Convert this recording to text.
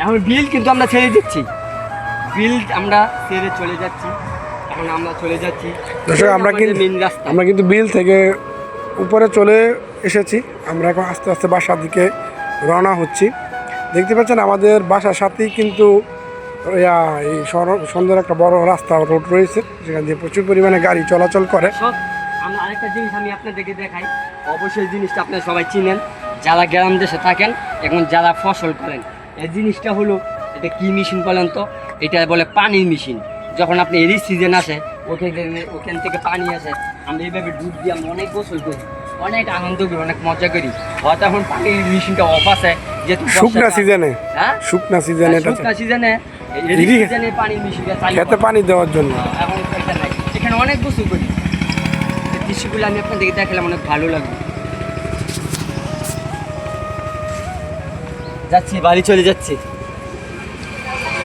এখন বিল কিন্তু আমরা ছেড়ে দিচ্ছি। বিল আমরা ছেড়ে চলে যাচ্ছি। এখন আমরা চলে যাচ্ছি। দর্শক আমরা কিন্তু মেন রাস্তা। আমরা কিন্তু বিল থেকে উপরে চলে এসেছি। আমরা এখন আস্তে আস্তে বাসার দিকে রওনা হচ্ছি। দেখতে পাচ্ছেন আমাদের বাসার সাথেই কিন্তু এই সুন্দর একটা বড় রাস্তা রোড রয়েছে। যেখান দিয়ে প্রচুর পরিমাণে গাড়ি চলাচল করে। আমরা আরেকটা জিনিস আমি আপনাদেরকে দেখাই। অবশ্যই জিনিসটা আপনারা সবাই চিনেন। যারা গ্রাম দেশে থাকেন এখন যারা ফসল করেন এই জিনিসটা হলো এটা কি মেশিন বলেন তো? এটা বলে পানির মেশিন যখন আপনি এরই সিজন আসে ওখান থেকে ওখান থেকে পানি আসে। আমরা এইভাবে ডুব দিয়ে আমরা অনেক গোসল করি অনেক আনন্দ করি অনেক মজা করি। হয়তো এখন পানির মেশিনটা অফ আছে যেহেতু শুকনা সিজনে হ্যাঁ? শুকনা সিজনে শুকনা সিজনে সিজনে পানির মেশিনটা চালু খেতে পানি দেওয়ার জন্য। এখন এখানে অনেক বস্তু করি। দৃশ্যগুলো আমি আপনাদেরকে দেখালাম অনেক ভালো লাগবে যাচ্ছি বাড়ি চলে যাচ্ছি।